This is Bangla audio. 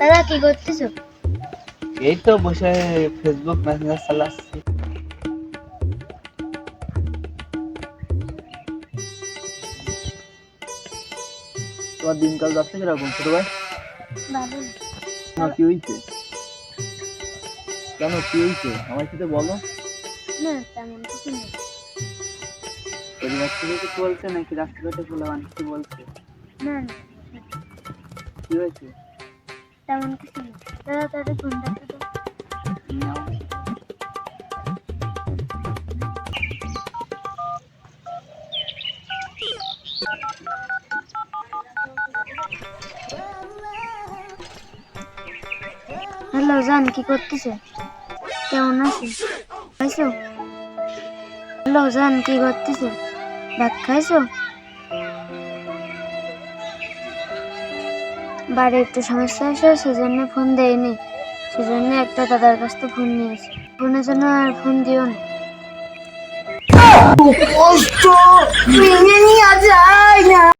দাদা কি করতেছো? এই তো বসে ফেসবুক মেসেঞ্জার চালাচ্ছি। তোমার দিনকাল যাচ্ছে কীরকম ছোট ভাই? না কি হয়েছে? কেন কি হয়েছে? আমার সাথে বলো। না তেমন কিছু নেই। পরিবার থেকে কিছু বলছে নাকি রাস্তাঘাটে বলে কিছু বলছে না। কি হয়েছে? তেমন কিছু নেই। দাদা, তাদের ফোনটা তো হ্যালো, জান, কি করতেছে? কেমন আছিস খাইছো? হ্যালো, জান, কি করতেছে? ভাত খাইছো? বাড়ি একটু সমস্যা আছে, সেজন্য ফোন দেয়নি। সেজন্য একটা দাদার কাছ থেকে ফোন নিয়েছি। ফোনের জন্য আর ফোন দিও না।